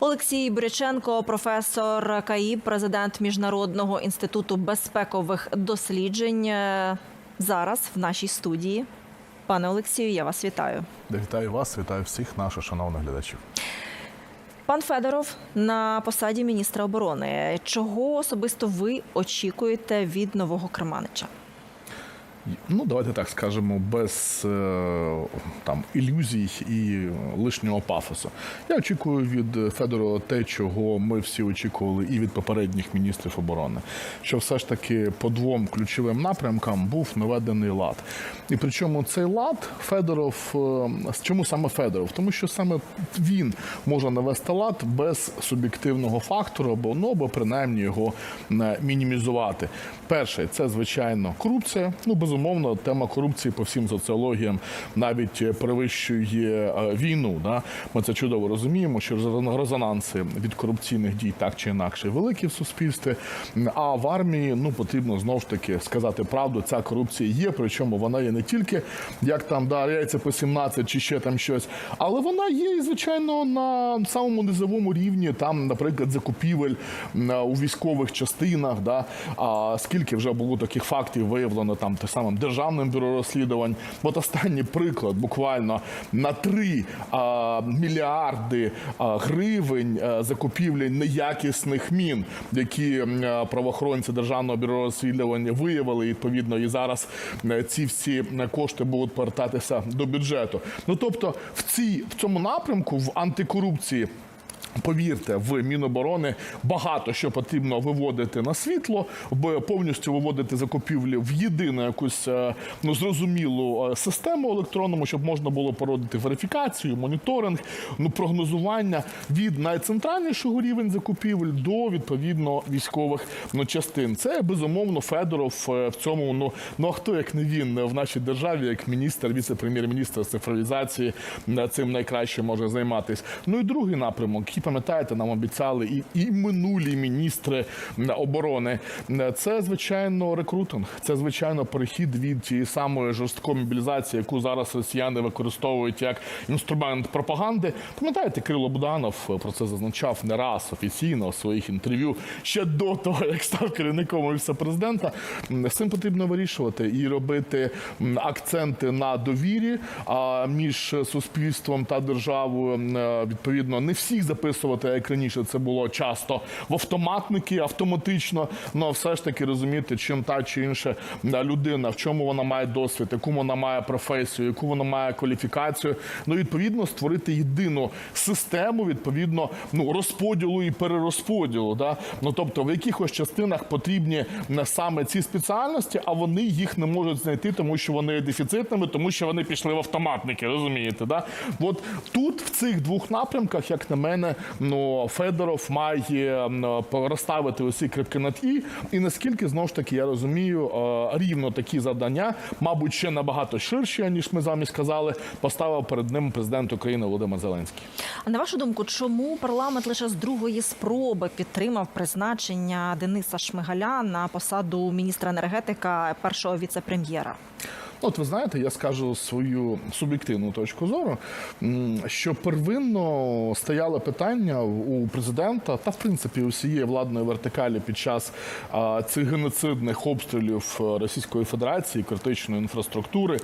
Олексій Бряченко, професор КАІ, президент Міжнародного інституту безпекових досліджень. е, Зараз в нашій студії. Пане Олексію, я вас вітаю. Вітаю вас, вітаю всіх наших шановних глядачів. Пан Федоров на посаді міністра оборони. Чого особисто ви очікуєте від нового Керманича? Ну, давайте так скажемо, без е, там ілюзій і лишнього пафосу. Я очікую від Федорова те, чого ми всі очікували, і від попередніх міністрів оборони, що все ж таки по двом ключовим напрямкам був наведений лад. І причому цей лад Федоров, е, чому саме Федоров? Тому що саме він може навести лад без суб'єктивного фактору, або ну або принаймні його е, мінімізувати. Перше, це звичайно корупція. Ну безумовно, тема корупції по всім соціологіям навіть е, перевищує е, війну. Да? Ми це чудово розуміємо, що резонанси від корупційних дій так чи інакше великі в суспільстві. А в армії ну потрібно знову ж таки сказати правду. Ця корупція є, причому вона є не тільки як там да, яйця по 17 чи ще там щось, але вона є і звичайно на самому низовому рівні. Там, наприклад, закупівель у військових частинах. Да? А скільки вже було таких фактів виявлено там те самим державним бюро розслідувань? От останній приклад, буквально на 3 а, мільярди а, гривень а, закупівлі неякісних мін, які а, правоохоронці державного бюро розслідування виявили. Відповідно, і зараз е, ці всі е, кошти будуть повертатися до бюджету. Ну тобто, в цій в цьому напрямку в антикорупції. Повірте, в Міноборони багато що потрібно виводити на світло, бо повністю виводити закупівлі в єдину якусь е, ну зрозумілу е, систему електронному, щоб можна було породити верифікацію, моніторинг, ну прогнозування від найцентральнішого рівень закупівель до відповідно військових ну, частин. Це безумовно Федоров е, в цьому. Ну ну а хто як не він в нашій державі, як міністр, віце-прем'єр-міністр цифровізації цим найкраще може займатися. Ну і другий напрямок, який пам'ятаєте, нам обіцяли і, і минулі міністри оборони. Це звичайно рекрутинг. Це звичайно перехід від тієї самої жорсткої мобілізації, яку зараз росіяни використовують як інструмент пропаганди. Пам'ятаєте, Кирило Буданов про це зазначав не раз офіційно у своїх інтерв'ю ще до того, як став керівником офісу президента. З цим потрібно вирішувати і робити акценти на довірі між суспільством та державою. Е, Відповідно, не всіх записувати, як раніше це було часто в автоматники, автоматично. Ну а все ж таки розуміти, чим та чи інша людина, в чому вона має досвід, яку вона має професію, яку вона має кваліфікацію. Ну відповідно створити єдину систему відповідно ну розподілу і перерозподілу. Да? Ну тобто в якихось частинах потрібні саме ці спеціальності, а вони їх не можуть знайти, тому що вони є дефіцитними, тому що вони пішли в автоматники. Розумієте, да? От тут в цих двох напрямках, як на мене, ну Федоров має розставити усі крипки над і, і наскільки знову ж таки я розумію, е, рівно такі завдання, мабуть, ще набагато ширші, ніж ми з сказали, поставив перед ним президент України Володимир Зеленський. А на вашу думку, чому парламент лише з другої спроби підтримав призначення Дениса Шмигаля на посаду міністра енергетика першого віце-прем'єра? От ви знаєте, я скажу свою суб'єктивну точку зору, що первинно стояло питання у президента та в принципі усієї владної вертикалі під час цих геноцидних обстрілів е, Російської Федерації, критичної інфраструктури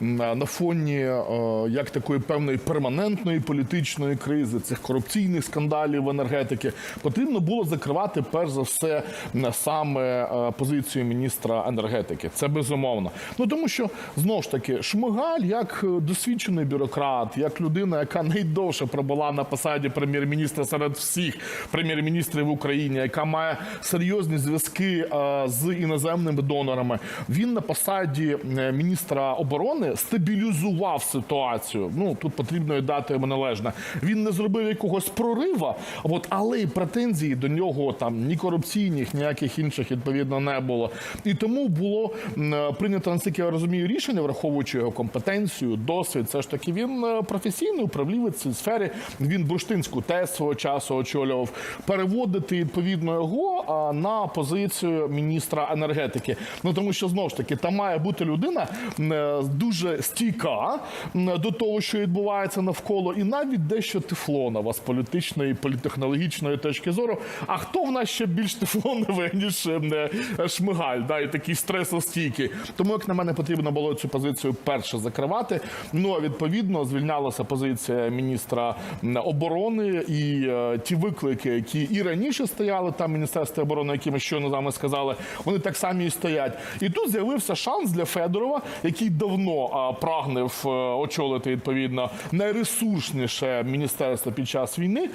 на фоні е, як такої певної перманентної політичної кризи, цих корупційних скандалів в енергетики, потрібно було закривати перш за все саме е, позицію міністра енергетики. Це безумовно. Ну тому що знову ж таки Шмигаль, як е, досвідчений бюрократ, як людина, яка найдовше пробула на посаді прем'єр-міністра серед всіх прем'єр-міністрів в Україні, яка має серйозні зв'язки е, з іноземними донорами. Він на посаді е, міністра оборони стабілізував ситуацію. Ну тут потрібно й дати йому належне. Він не зробив якогось прорива, от але й претензій до нього там ні корупційних, ніяких інших відповідно не було. І тому було прийнято наскільки я розумію рішення, враховуючи його компетенцію, досвід. Все ж таки він е, професійний управлінець в цій сфері. Він бурштинську ТЕС свого часу очолював. Переводити відповідно його на позицію міністра енергетики. Ну тому що знову ж таки там має бути людина е, дуже стійка до того, що відбувається навколо, і навіть дещо тефлонова з політичної політехнологічної точки зору. А хто в нас ще більш тефлоновий, ніж е, Шмигаль, да, і такий стресостійкий. Тому, як на мене, потрібно було цю позицію перше закривати. Ну а відповідно звільнялася позиція міністра оборони і е, ті виклики, які і раніше стояли там в Міністерстві оборони, які ми щойно з вами сказали, вони так само і стоять. І тут з'явився шанс для Федорова, який давно а, прагнув е, очолити відповідно найресурсніше міністерство під час війни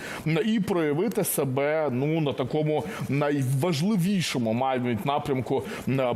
і проявити себе ну на такому найважливішому мабуть напрямку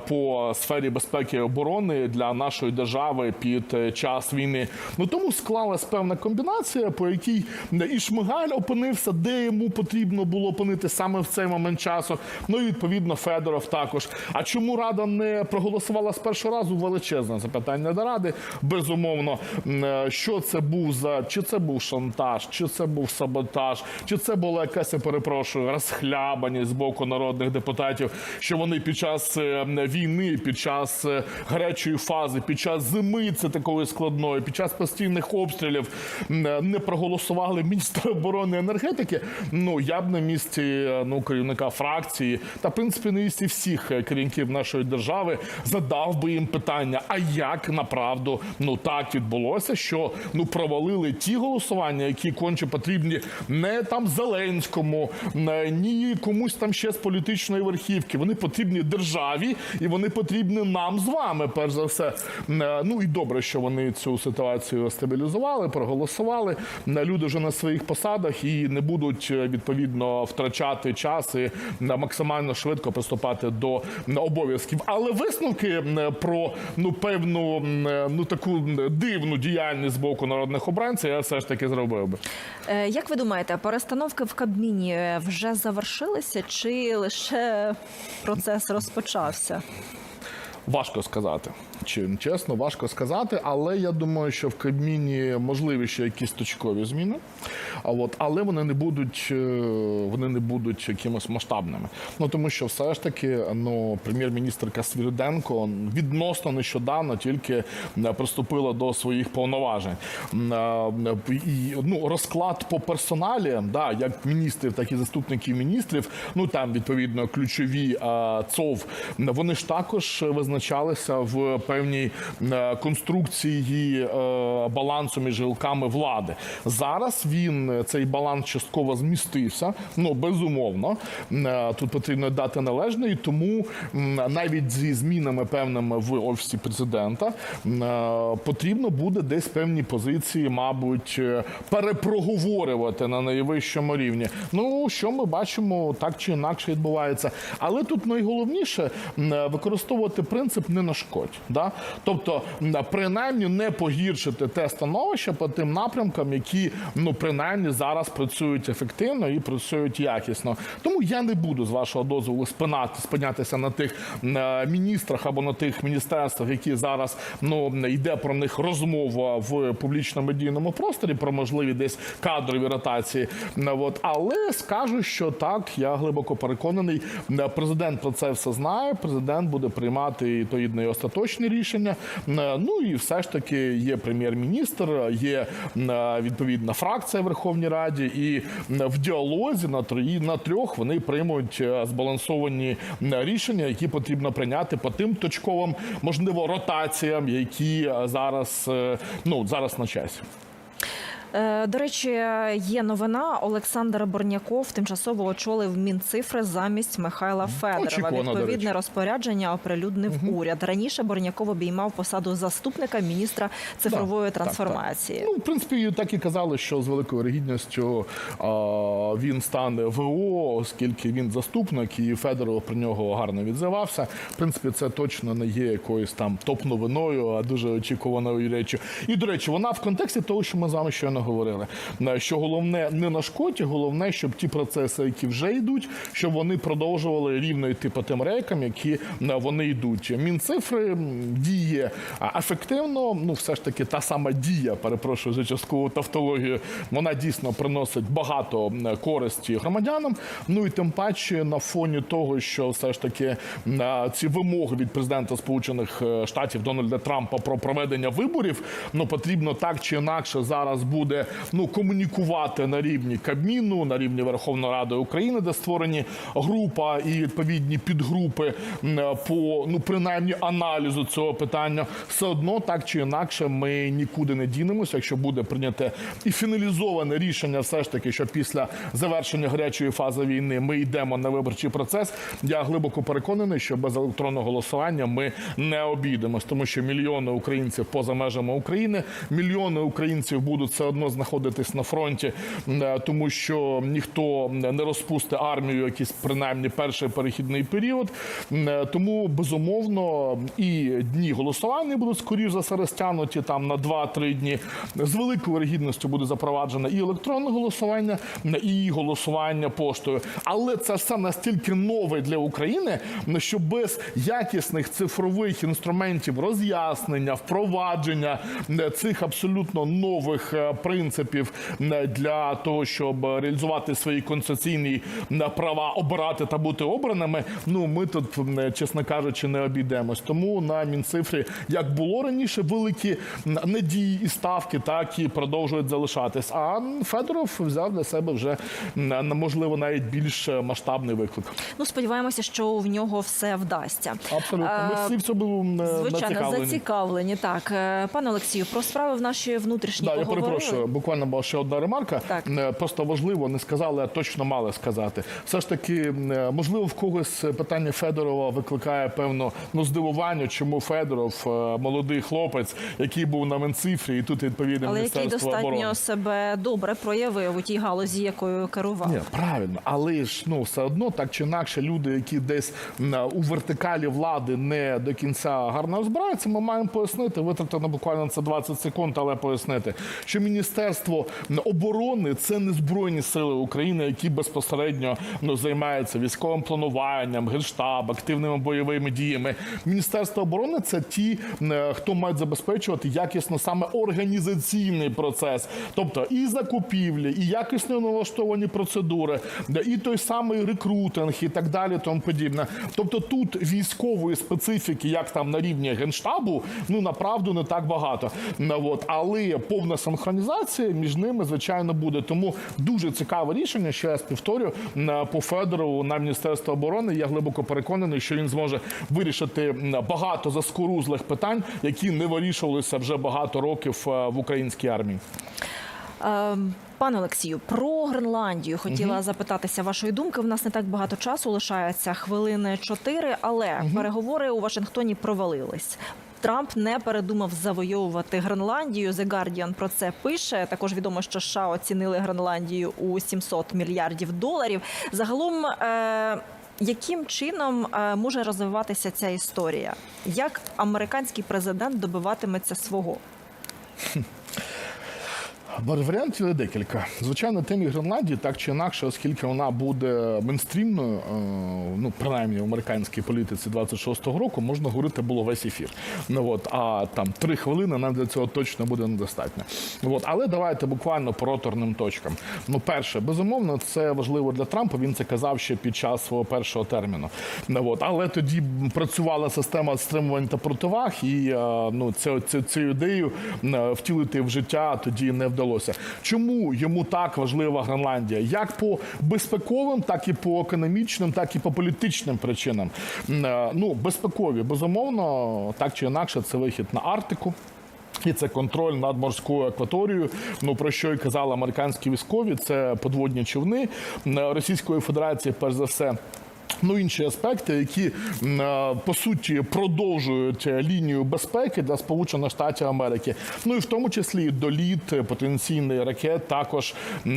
по сфері безпеки і оборони для нашої держави під е, час війни. Ну тому склалась певна комбінація, по якій і Шмигаль опинився, де йому потрібно було опинити саме в цей момент часу. Ну і відповідно Федоров також. А чому Рада не проголосувала з першого разу? Величезне запитання до ради. Безумовно, е, що це був за чи це був шантаж, чи це був саботаж, чи це була якась я перепрошую розхлябаність з боку народних депутатів, що вони під час е, війни, під час гарячої фази, під час зими це такої складної, під час постійних обстрілів е, не проголосували міністра оборони енергетики. Ну я б на місці е, ну керівника фракції та в принципі на місці всіх е, керівників нашої держави задав би їм питання: а як направду ну так відбулося, що ну провалили ті голосування, які конче потрібні не там Зеленському, не- ні комусь там ще з політичної верхівки. Вони потрібні державі, і вони потрібні нам з вами. Перш за все. Е, Ну і добре, що вони цю ситуацію стабілізували, проголосували. Е, Люди вже на своїх посадах і не будуть е, відповідно втрачати час і максимально швидко приступати до обов'язків. Але висновки про ну певну ну таку дивну діяльність з боку народних обранців я все ж таки зробив би. Як ви думаєте, перестановки в Кабміні вже завершилися, чи лише процес розпочався? Важко сказати. Чи чесно, важко сказати, але я думаю, що в Кабміні можливі ще якісь точкові зміни. А от, але вони не будуть, е, вони не будуть якимось масштабними. Ну тому що все ж таки, ну, прем'єр-міністрка Свіриденко відносно нещодавно тільки е, приступила до своїх повноважень. Е, І ну, розклад по персоналі, да, як міністрів, так і заступників міністрів. Ну там відповідно ключові е, ЦОВ, вони ж також визначалися в певній е, конструкції е, балансу між гілками влади. Зараз він е, цей баланс частково змістився. Ну безумовно, тут потрібно дати належне, і тому навіть зі змінами певними в офісі президента потрібно буде десь певні позиції, мабуть, перепроговорювати на найвищому рівні. Ну що ми бачимо, так чи інакше відбувається. Але тут найголовніше використовувати принцип не нашкодь. Да? Тобто, принаймні не погіршити те становище по тим напрямкам, які ну принаймні зараз працюють ефективно і працюють якісно. Тому я не буду з вашого дозволу спинати спинятися на тих е, міністрах або на тих міністерствах, які зараз ну йде про них розмова в публічно-медійному просторі про можливі десь кадрові ротації. От але скажу, що так я глибоко переконаний. Президент про це все знає. Президент буде приймати відповідно і остаточні рішення. Е, Ну і все ж таки є прем'єр-міністр, є е, відповідна фракція в Верховній Раді, і в діалозі на трої на трьох вони приймуть е, збалансовані рішення, які потрібно прийняти по тим точковим, можливо, ротаціям, які е, зараз е, ну зараз на часі. Е, До речі, є новина. Олександр Борняков тимчасово очолив Мінцифри замість Михайла Федорова. Очікувано, Відповідне розпорядження оприлюднив уряд. Раніше Борняков обіймав посаду заступника міністра цифрової так, так. трансформації. Ну, в принципі, так і казали, що з великою вірогідністю а, він стане ВО, оскільки він заступник, і Федоров про нього гарно відзивався. В принципі, це точно не є якоюсь там топ-новиною, а дуже очікуваною речі. І до речі, вона в контексті того, що ми з вами щойно правильно говорили, що головне не нашкодити, головне, щоб ті процеси, які вже йдуть, щоб вони продовжували рівно йти по тим рейкам, які вони йдуть. Мінцифри діє ефективно. Ну, все ж таки, та сама дія, перепрошую за часткову тавтологію, вона дійсно приносить багато користі громадянам. Ну і тим паче на фоні того, що все ж таки ці вимоги від президента Сполучених е, Штатів Дональда Трампа про проведення виборів, ну потрібно так чи інакше зараз буде ну комунікувати на рівні Кабміну, на рівні Верховної Ради України, де створені група і відповідні підгрупи по ну принаймні аналізу цього питання. Все одно так чи інакше ми нікуди не дінемося, якщо буде прийняте і фіналізоване рішення, все ж таки, що після завершення гарячої фази війни ми йдемо на виборчий процес. Я глибоко переконаний, що без електронного голосування ми не обійдемось, тому що мільйони українців поза межами України, мільйони українців будуть все одно знаходитись на фронті, е, тому що ніхто не розпусти армію, якийсь принаймні перший перехідний період. Е, Тому безумовно і дні голосування будуть скоріш за все розтягнуті там на 2-3 дні. З великою вірогідністю буде запроваджено і електронне голосування, і голосування поштою. Але це все настільки нове для України, що без якісних цифрових інструментів роз'яснення, впровадження цих абсолютно нових е, принципів для того, щоб реалізувати свої конституційні права обирати та бути обраними. Ну ми тут, чесно кажучи, не обійдемось. Тому на мінцифрі, як було раніше, великі надії і ставки, так і продовжують залишатись. А Федоров взяв для себе вже можливо навіть більш масштабний виклик. Ну сподіваємося, що в нього все вдасться. Абсолютно, ми Е, всі в цьому Звичайно, зацікавлені. зацікавлені. Так, Е, пане Олексію, про справи в нашій внутрішній Да, поговорили. Перепрошую. Буквально була ще одна ремарка. Так. Е, Просто важливо, не сказали, а точно мали сказати. Все ж таки, е, можливо, в когось питання Федорова викликає певно ну здивування, чому Федоров, е, молодий хлопець, який був на Менцифрі, і тут відповідне Але який достатньо оборони. себе добре проявив у тій галузі, якою керував. Ні, правильно, але ж ну все одно так чи інакше, люди, які десь у вертикалі влади не до кінця гарно розбираються, ми маємо пояснити, витратити буквально це 20 секунд, але пояснити, що міністерство оборони це не збройні сили України, які безпосередньо ну займаються військовим плануванням, генштаб, активними бойовими діями. Міністерство оборони це ті, хто мають забезпечувати якісно саме організаційний процес, тобто і закупівлі, і якісно налаштовані процедури, і той самий рекрутинг, і так далі, тому подібне. Тобто тут військової специфіки, як там на рівні генштабу, ну направду не так багато. Ну, От, але повна синхронізація між ними, звичайно, буде. Тому дуже цікаве рішення. Ще раз повторю по Федорову на міністерство оборони. Я глибоко переконаний, що він зможе вирішити багато заскорузлих питань, які не вирішувалися вже багато років е, в українській армії. Ем, Пане Олексію, про Гренландію хотіла запитатися вашої думки. В нас не так багато часу лишається хвилини чотири, але переговори у Вашингтоні провалились. Трамп не передумав завойовувати Гренландію. The Guardian про це пише. Також відомо, що США оцінили Гренландію у 700 мільярдів доларів. Загалом. Е- яким чином е, може розвиватися ця історія? Як американський президент добиватиметься свого? Варіантів є декілька. Звичайно, темі Гренландії так чи інакше, оскільки вона буде мейнстрімною, е, ну принаймні в американській політиці 26-го року, можна говорити було весь ефір. Ну от а там три хвилини нам для цього точно буде недостатньо. Ну, От, але давайте буквально по роторним точкам. Ну, перше, безумовно, це важливо для Трампа. Він це казав ще під час свого першого терміну. Ну, от, але тоді працювала система стримувань та противаг, і е, ну цю, цю ідею е, втілити в життя тоді не вдалося. Чому йому так важлива Гренландія? Як по безпековим, так і по економічним, так і по політичним причинам. Е, Ну, безпекові, безумовно, так чи інакше, це вихід на Арктику. І це контроль над морською акваторією. Ну про що і казали американські військові, це подводні човни Е, Російської Федерації, перш за все. Ну, інші аспекти, які по суті продовжують е, лінію безпеки для Сполучених Штатів Америки. Ну і в тому числі доліт е, потенційний ракет також е,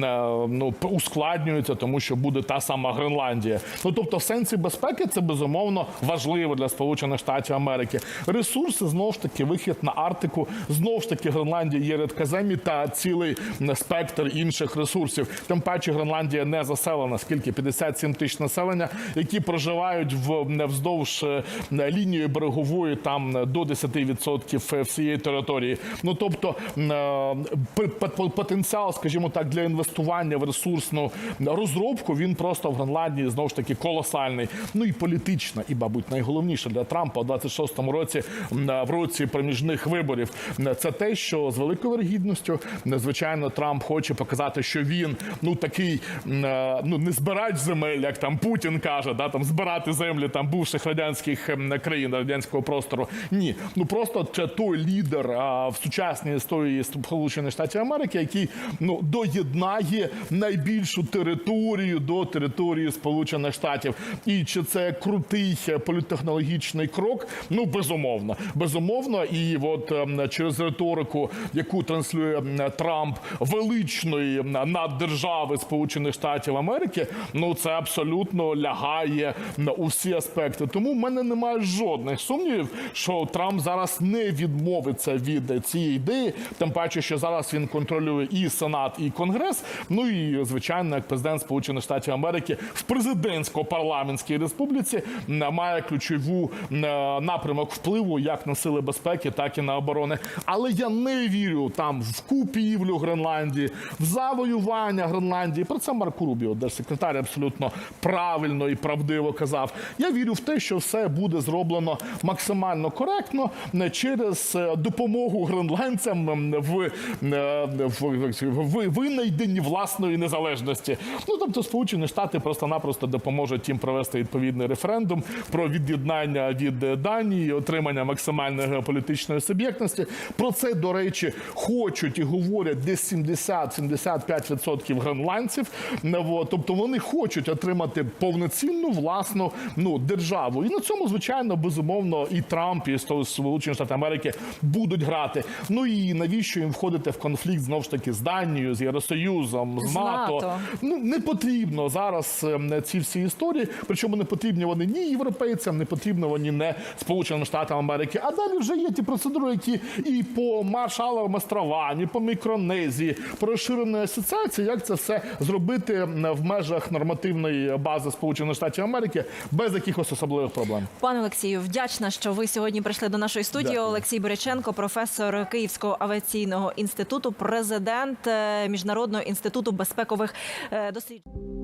ну ускладнюється, тому що буде та сама Гренландія. Ну тобто, в сенсі безпеки це безумовно важливо для Сполучених Штатів Америки. Ресурси знову ж таки вихід на Арктику. Знову ж таки, Гренландія є редказемі та цілий спектр інших ресурсів. Тим паче Гренландія не заселена, скільки 57 тисяч населення, які проживають в вздовж е, лінії берегової там е, до 10% всієї території. Ну тобто е, потенціал, скажімо так, для інвестування в ресурсну розробку він просто в Гренландії знову ж таки колосальний. Ну і політична, і мабуть найголовніше для Трампа у 26-му році в році проміжних виборів. Це те, що з великою вергідністю, звичайно, Трамп хоче показати, що він ну такий е, ну не збирач земель, як там Путін каже, да там збирати землі там бувших радянських ем, країн радянського простору. Ні, ну просто це той лідер а, в сучасній історії Сполучених Штатів Америки, який ну доєднає найбільшу територію до території Сполучених Штатів. І чи це крутий е, політтехнологічний крок? Ну безумовно, безумовно, і от ем, через риторику, яку транслює Трамп величної наддержави Сполучених Штатів Америки, ну це абсолютно лягає на усі аспекти. Тому в мене немає жодних сумнівів, що Трамп зараз не відмовиться від цієї ідеї. Тим паче, що зараз він контролює і Сенат, і Конгрес. Ну і звичайно, як президент Сполучених Штатів Америки в президентсько-парламентській республіці має ключову напрямок впливу як на сили безпеки, так і на оборони. Але я не вірю там в купівлю Гренландії, в завоювання Гренландії. Про це Марко Рубіо, держсекретар, абсолютно правильно і правдиво казав. Я вірю в те, що все буде зроблено максимально коректно е, через е, допомогу гренландцям е, в, в винайденні власної незалежності. Ну тобто, Сполучені Штати просто-напросто допоможуть їм провести відповідний референдум про від'єднання від Данії, отримання максимальної геополітичної суб'єктності. Про це, до речі, хочуть і говорять десь 70-75% гренландців. Тобто вони хочуть отримати повноцінну власну ну, державу. І на цьому, звичайно, безумовно, і Трамп, і Сполучені Штати Америки будуть грати. Ну і навіщо їм входити в конфлікт знову ж таки з Данією, з Євросоюзом, з, З НАТО? НАТО. Ну не потрібно зараз ем, ці всі історії. Причому не потрібні вони ні європейцям, не потрібно вони не Сполученим Штатам Америки. А далі вже є ті процедури, які і по Маршаловим островам, і по Мікронезії, по розширеної асоціації, як це все зробити в межах нормативної бази Сполучених Штатів Америки без якихось особливих проблем. Пане Олексію, вдячна, що ви сьогодні прийшли до нашої студії. Дякую. Олексій Береченко, професор Київського авіаційного інституту, президент е, Міжнародного інституту безпекових е, досліджень.